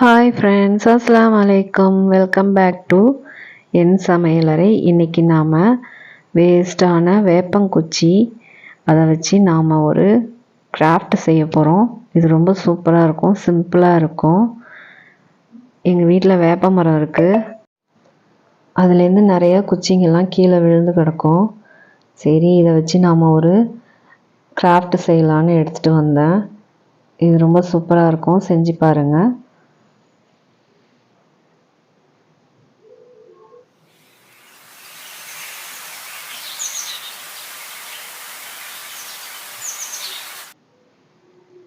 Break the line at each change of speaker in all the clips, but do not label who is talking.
Hi friends அஸ்லாம் வலைக்கம் welcome back to என் சமையலறை இன்றைக்கி நாம் வேஸ்ட்டான வேப்பங்குச்சி. அதை வச்சு நாம் ஒரு கிராஃப்ட் செய்ய போகிறோம் இது ரொம்ப சூப்பராக இருக்கும். சிம்பிளாக இருக்கும். எங்கள் வீட்டில் வேப்ப மரம் இருக்குது அதுலேருந்து நிறையா குச்சிங்கெல்லாம் கீழே விழுந்து கிடக்கும். சரி இதை வச்சு நாம் ஒரு கிராஃப்ட் செய்யலான்னு எடுத்துகிட்டு வந்தேன். இது ரொம்ப சூப்பராக இருக்கும். செஞ்சு பாருங்கள்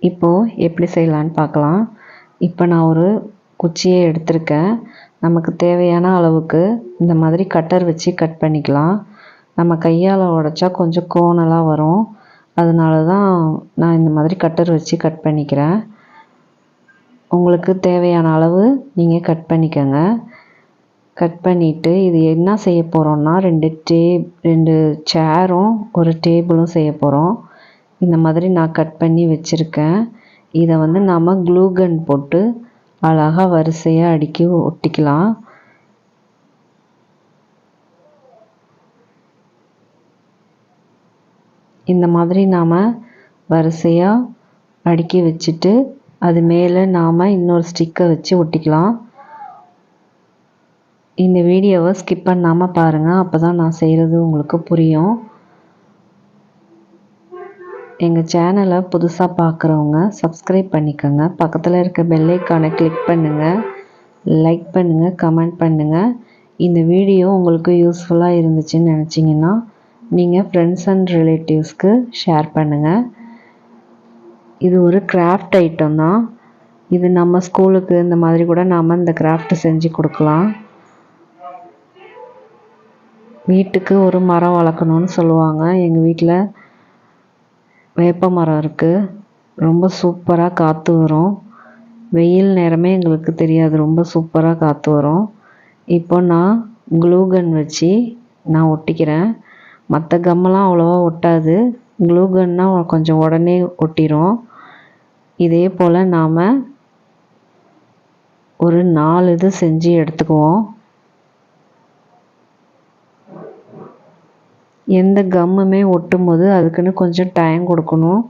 இப்போது எப்படி செய்யலான்னு பார்க்கலாம். இப்போ நான் ஒரு குச்சியை எடுத்திருக்கேன். நமக்கு தேவையான அளவுக்கு இந்த மாதிரி கட்டர் வச்சு கட் பண்ணிக்கலாம். நம்ம கையால் உடச்சா கொஞ்சம் கோணலாக வரும். அதனால தான் நான் இந்த மாதிரி கட்டர் வச்சு கட் பண்ணிக்கிறேன். உங்களுக்கு தேவையான அளவு நீங்கள் கட் பண்ணிக்கோங்க. கட் பண்ணிவிட்டு இது என்ன செய்ய போகிறோன்னா ரெண்டு டே ரெண்டு சேரும் ஒரு டேபிளும் செய்ய போகிறோம் இந்த மாதிரி நான் கட் பண்ணி வச்சுருக்கேன். இதை வந்து நாம் க்ளூகன் போட்டு அழகாக வரிசையாக அடுக்கி ஒட்டிக்கலாம். இந்த மாதிரி நாம் வரிசையாக அடுக்கி வச்சுட்டு அது மேலே நாம் இன்னொரு ஸ்டிக்கை வச்சு ஒட்டிக்கலாம். இந்த வீடியோவை ஸ்கிப் பண்ணாமல் பாருங்கள் அப்போ தான் நான் செய்கிறது உங்களுக்கு புரியும். எங்கள் சேனலை புதுசாக பார்க்குறவங்க சப்ஸ்கிரைப் பண்ணிக்கோங்க. பக்கத்தில் இருக்க பெல்லைக்கானை கிளிக் பண்ணுங்கள் லைக் பண்ணுங்கள் கமெண்ட் பண்ணுங்கள் இந்த வீடியோ உங்களுக்கு யூஸ்ஃபுல்லாக இருந்துச்சுன்னு நினச்சிங்கன்னா நீங்கள் ஃப்ரெண்ட்ஸ் அண்ட் ரிலேட்டிவ்ஸ்க்கு ஷேர் பண்ணுங்கள் இது ஒரு கிராஃப்ட் ஐட்டம் தான். இது நம்ம ஸ்கூலுக்கு இந்த மாதிரி கூட நாம் இந்த கிராஃப்ட் செஞ்சு கொடுக்கலாம். வீட்டுக்கு ஒரு மரம் வளர்க்கணுன்னு சொல்லுவாங்க. எங்கள் வீட்டில் வேப்ப மரம் இருக்குது ரொம்ப சூப்பராக காற்று வரும். வெயில் நேரமே எங்களுக்கு தெரியாது. ரொம்ப சூப்பராக காற்று வரும். இப்போ நான் க்ளூகன் வச்சு நான் ஒட்டிக்கிறேன். மற்ற கம்மெல்லாம் அவ்வளோவா ஒட்டாது. க்ளூகன்னா கொஞ்சம் உடனே ஒட்டிடும் இதே போல் நாம் ஒரு நாலு இது செஞ்சு எடுத்துக்குவோம். எந்த கம்முமே ஒட்டும் போது அதுக்குன்னு கொஞ்சம் டைம் கொடுக்கணும்.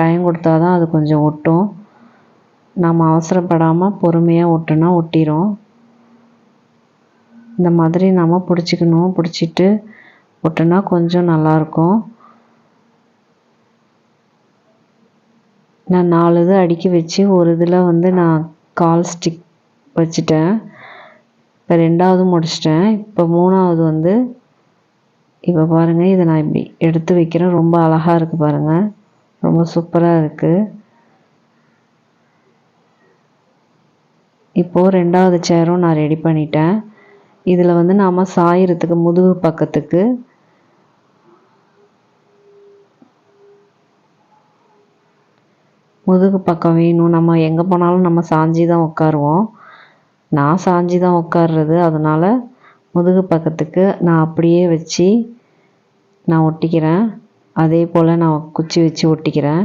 டைம் கொடுத்தா தான் அது கொஞ்சம் ஒட்டும். நாம் அவசரப்படாமல் பொறுமையாக ஒட்டுனா ஒட்டிடும் இந்த மாதிரி நாம் பிடிச்சிக்கணும். பிடிச்சிட்டு ஒட்டுனா கொஞ்சம் நல்லாயிருக்கும் நான் நாலு இது அடுக்கி வச்சு ஒரு இதில் வந்து நான் கால் ஸ்டிக் வச்சுட்டேன். இப்போ ரெண்டாவது முடிச்சிட்டேன். இப்போ மூணாவது வந்து இப்போ பாருங்கள் இதை நான் இப்படி எடுத்து வைக்கிறேன். ரொம்ப அழகாக இருக்குது பாருங்கள் ரொம்ப சூப்பராக இருக்குது இப்போது ரெண்டாவது சேரும் நான் ரெடி பண்ணிட்டேன். இதில் வந்து நாம் சாயிறதுக்கு முதுகு பக்கத்துக்கு முதுகு பக்கம் வேணும். நம்ம எங்கே போனாலும் நம்ம சாஞ்சி தான் உட்காருவோம். நான் சாஞ்சி தான் உட்கார்றது. அதனால் முதுகு பக்கத்துக்கு நான் அப்படியே வச்சு நான் ஒட்டிக்கிறேன். அதே போல் நான் குச்சி வச்சு ஒட்டிக்கிறேன்.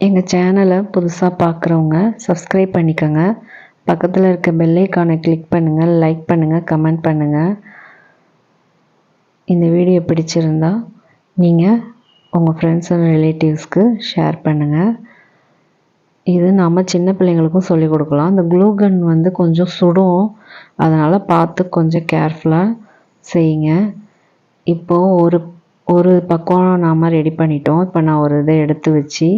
எங்கள் சேனலை புதுசாக பார்க்குறவங்க சப்ஸ்கிரைப் பண்ணிக்கோங்க. பக்கத்தில் இருக்க பெல்லைக்கானை கிளிக் பண்ணுங்கள் லைக் பண்ணுங்கள் கமெண்ட் பண்ணுங்கள் இந்த வீடியோ பிடிச்சிருந்தா நீங்கள் உங்கள் ஃப்ரெண்ட்ஸ் அண்ட் ரிலேட்டிவ்ஸ்க்கு ஷேர் பண்ணுங்கள் இது நாம் சின்ன பிள்ளைங்களுக்கும் சொல்லிக் கொடுக்கலாம். இந்த க்ளூ கன் வந்து கொஞ்சம் சுடும். அதனால் பார்த்து கொஞ்சம் கேர்ஃபுல்லாக செய்யுங்க. இப்போது ஒரு ஒரு பக்கம் நாம் ரெடி பண்ணிட்டோம். இப்போ நான் ஒரு இதை எடுத்து வச்சு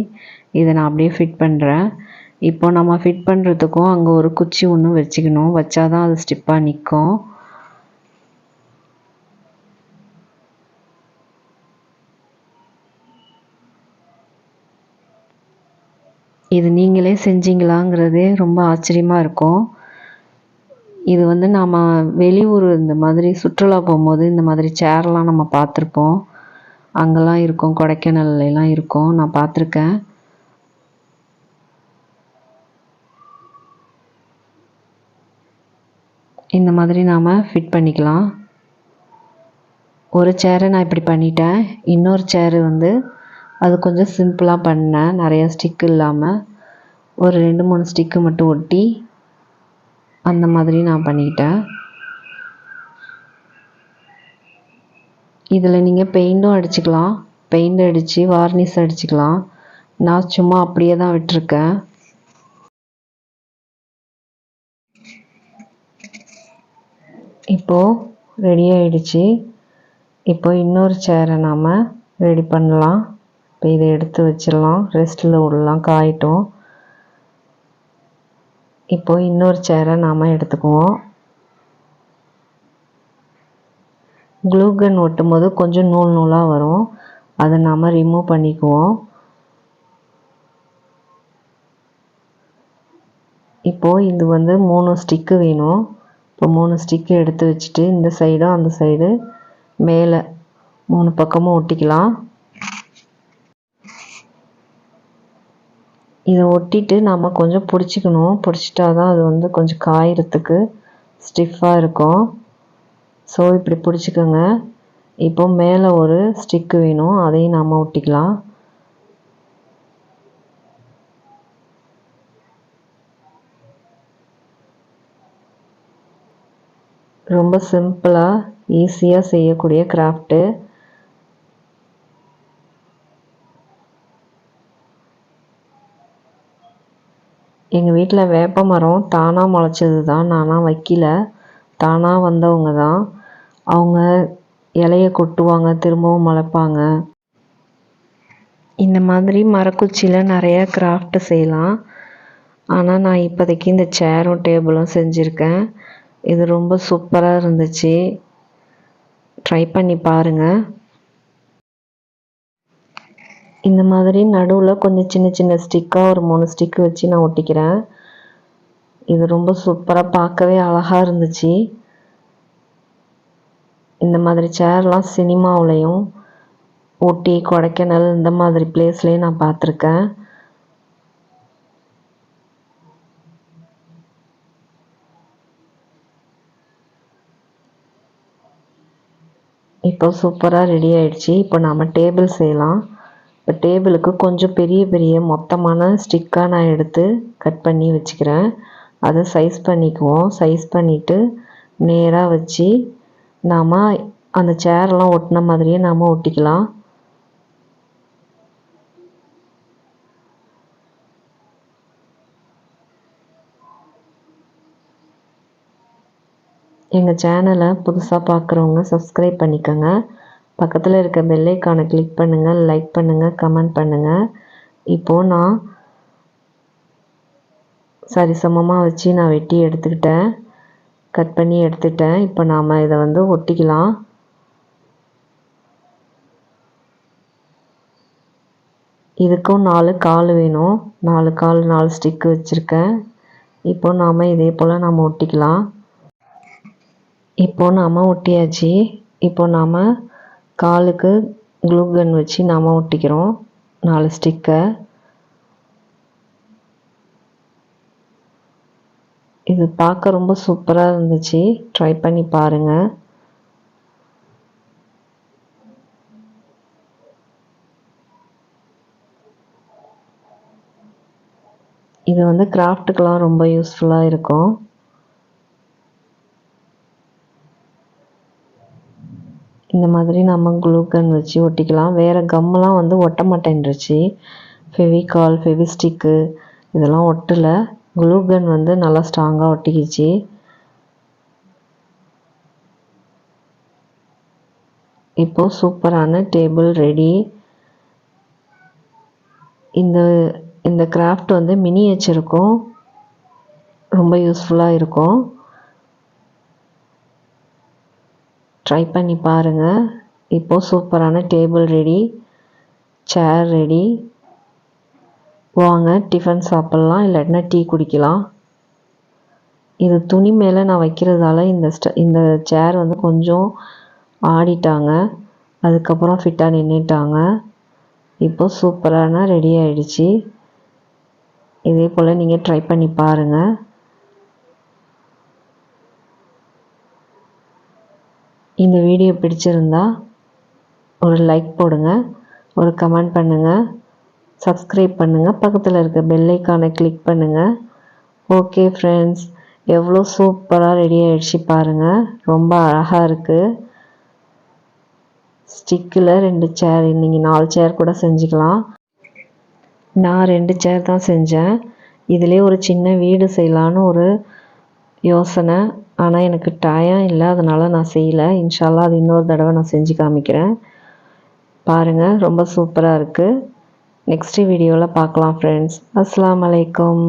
இதை நான் அப்படியே ஃபிட் பண்ணுறேன் இப்போ நம்ம ஃபிட் பண்ணுறதுக்கும் அங்கே ஒரு குச்சி ஒன்று வச்சுக்கணும். வச்சா தான் அது ஸ்டிப்பாக நிற்கும் இது நீங்களே செஞ்சீங்களாங்கிறதே ரொம்ப ஆச்சரியமாக இருக்கும். இது வந்து நாம் வெளியூர் இந்த மாதிரி சுற்றுலா போகும்போது இந்த மாதிரி சேர்லாம் நம்ம பார்த்துருப்போம். அங்கெல்லாம் இருக்கும் கொடைக்கானல்லாம் இருக்கும். நான் பார்த்துருக்கேன். இந்த மாதிரி நாம் ஃபிட் பண்ணிக்கலாம். ஒரு சேரை நான் இப்படி பண்ணிட்டேன். இன்னொரு சேரு வந்து அது கொஞ்சம் சிம்பிளாக பண்ணேன். நிறைய ஸ்டிக் இல்லாமல் ஒரு ரெண்டு மூணு ஸ்டிக்கு மட்டும் ஒட்டி அந்த மாதிரி நான் பண்ணிக்கிட்டேன் இதில் நீங்கள் பெயிண்டும் அடிச்சுக்கலாம். பெயிண்ட் அடித்து வார்னிஷ் அடிச்சுக்கலாம். நான் சும்மா அப்படியே தான் விட்டிருக்கேன். இப்போது ரெடி ஆயிடுச்சு. இப்போ இன்னொரு சேரை நாம் ரெடி பண்ணலாம். இப்போ இதை எடுத்து வச்சிடலாம். ரெஸ்ட்டில் விடலாம் காயட்டும். இப்போ இன்னொரு சேரை நாம் எடுத்துக்குவோம். க்ளூகன் ஒட்டும் போது கொஞ்சம் நூல் நூலாக வரும். அதை நாம் ரிமூவ் பண்ணிக்குவோம். இப்போது இது வந்து மூணு ஸ்டிக்கு வேணும். இப்போ மூணு ஸ்டிக்கு எடுத்து வச்சுட்டு இந்த சைடும் அந்த சைடு மேலே மூணு பக்கமும் ஒட்டிக்கலாம். இதை ஒட்டிட்டு நாம் கொஞ்சம் பிடிச்சிக்கணும். பிடிச்சிட்டா தான் அது வந்து கொஞ்சம் காயறதுக்கு ஸ்டிஃபாக இருக்கும். ஸோ இப்படி பிடிச்சிக்கோங்க. இப்போ மேலே ஒரு ஸ்டிக்கு வேணும். அதையும் நாம் ஒட்டிக்கலாம். ரொம்ப சிம்பிளாக ஈஸியாக செய்யக்கூடிய கிராஃப்ட்டு. எங்கள் வீட்டில் வேப்ப மரம் தானாக முளைச்சது தான் நானாக வைக்கல. தானாக வந்தவங்க தான் அவங்க இலைய கொட்டுவாங்க திரும்பவும் முளைப்பாங்க. இந்த மாதிரி மரக்குச்சியில் நிறைய கிராஃப்ட் செய்யலாம். ஆனால் நான் இப்போதைக்கு இந்த சேரும் டேபிளும் செஞ்சுருக்கேன். இது ரொம்ப சூப்பராக இருந்துச்சு. ட்ரை பண்ணி பாருங்கள் இந்த மாதிரி நடுவில் கொஞ்சம் சின்ன சின்ன ஸ்டிக்காக ஒரு மூணு ஸ்டிக்கு வச்சு நான் ஒட்டிக்கிறேன். இது ரொம்ப சூப்பராக பார்க்கவே அழகாக இருந்துச்சு. இந்த மாதிரி சேர்லாம் சினிமாவுலேயும் ஊட்டி கொடைக்கானல் இந்த மாதிரி பிளேஸ்லேயும் நான் பார்த்துருக்கேன். இப்போ சூப்பராக ரெடி ஆயிடுச்சு. இப்போ நாம் டேபிள் செய்யலாம். இப்போ டேபிளுக்கு கொஞ்சம் பெரிய பெரிய மொத்தமான ஸ்டிக்காக நான் எடுத்து கட் பண்ணி வச்சுக்கிறேன். அதை சைஸ் பண்ணிக்குவோம். சைஸ் பண்ணிவிட்டு நேராக வச்சு நாம் அந்த சேர்லாம் ஒட்டின மாதிரியே நாம் ஒட்டிக்கலாம். எங்கள் சேனலை புதுசாக பார்க்குறவங்க சப்ஸ்கிரைப் பண்ணிக்கோங்க. பக்கத்தில் இருக்க பெல்லைக்கானை கிளிக் பண்ணுங்கள் லைக் பண்ணுங்கள் கமெண்ட் பண்ணுங்கள் இப்போது நான் சரிசமமாக வச்சு நான் வெட்டி எடுத்துக்கிட்டேன். கட் பண்ணி எடுத்துட்டேன். இப்போ நாம் இதை வந்து ஒட்டிக்கலாம். இதுக்கும் நாலு கால் வேணும். நாலு கால் நாலு ஸ்டிக்கு வச்சுருக்கேன். இப்போ நாம் இதே போல் நாம் ஒட்டிக்கலாம். இப்போ நாம் ஒட்டியாச்சு. இப்போ நாம் காலுக்கு க்ளூ கன் வச்சு நாம் ஒட்டிக்கிறோம். நாலு ஸ்டிக்கை இது பார்க்க ரொம்ப சூப்பராக இருந்துச்சு. ட்ரை பண்ணி பாருங்கள் இது வந்து கிராஃப்ட்டுக்கெலாம் ரொம்ப யூஸ்ஃபுல்லாக இருக்கும். இந்த மாதிரி நம்ம குளூகன் வச்சு ஒட்டிக்கலாம். வேறு கம்மெலாம் வந்து ஒட்ட மாட்டேன்ருச்சு ஃபெவிகால் ஃபெவிஸ்டிக்கு இதெல்லாம் ஒட்டலை. குளூகன் வந்து நல்லா ஸ்ட்ராங்காக ஒட்டிக்கிச்சு. இப்போது சூப்பரான டேபிள் ரெடி இந்த இந்த கிராஃப்ட் வந்து மினியேச்சருக்கும் ரொம்ப யூஸ்ஃபுல்லாக இருக்கும். ட்ரை பண்ணி பாருங்கள் இப்போது சூப்பரான டேபிள் ரெடி சேர் ரெடி வாங்க டிஃபன் சாப்பிட்லாம் இல்லாட்டினா டீ குடிக்கலாம். இது துணி மேலே நான் வைக்கிறதால இந்த ஸ்ட இந்த சேர் வந்து கொஞ்சம் ஆடிட்டாங்க. அதுக்கப்புறம் ஃபிட்டாக நின்றுட்டாங்க இப்போ சூப்பரான ரெடி ஆகிடுச்சி இதே போல் நீங்கள் ட்ரை பண்ணி பாருங்கள் இந்த வீடியோ பிடிச்சிருந்தா ஒரு லைக் போடுங்க ஒரு கமெண்ட் பண்ணுங்கள் சப்ஸ்கிரைப் பண்ணுங்கள் பக்கத்தில் இருக்க பெல்லைக்கானை கிளிக் பண்ணுங்கள் ஓகே ஃப்ரெண்ட்ஸ் எவ்வளோ சூப்பராக ரெடி ஆகிடுச்சு பாருங்கள் ரொம்ப அழகாக இருக்குது ஸ்டிக்கில் ரெண்டு சேர் நீங்கள் நாலு சேர் கூட செஞ்சுக்கலாம். நான் ரெண்டு சேர் தான் செஞ்சேன். இதிலே ஒரு சின்ன வீடு செய்யலான்னு ஒரு யோசனை. ஆனால் எனக்கு டயம் இல்லை. அதனால் நான் செய்யலை. இன்ஷால்லா அது இன்னொரு தடவை நான் செஞ்சு காமிக்கிறேன். பாருங்கள் ரொம்ப சூப்பராக இருக்குது நெக்ஸ்ட் வீடியோவில் பார்க்கலாம் ஃப்ரெண்ட்ஸ் அஸ்லாம் வலைக்கம்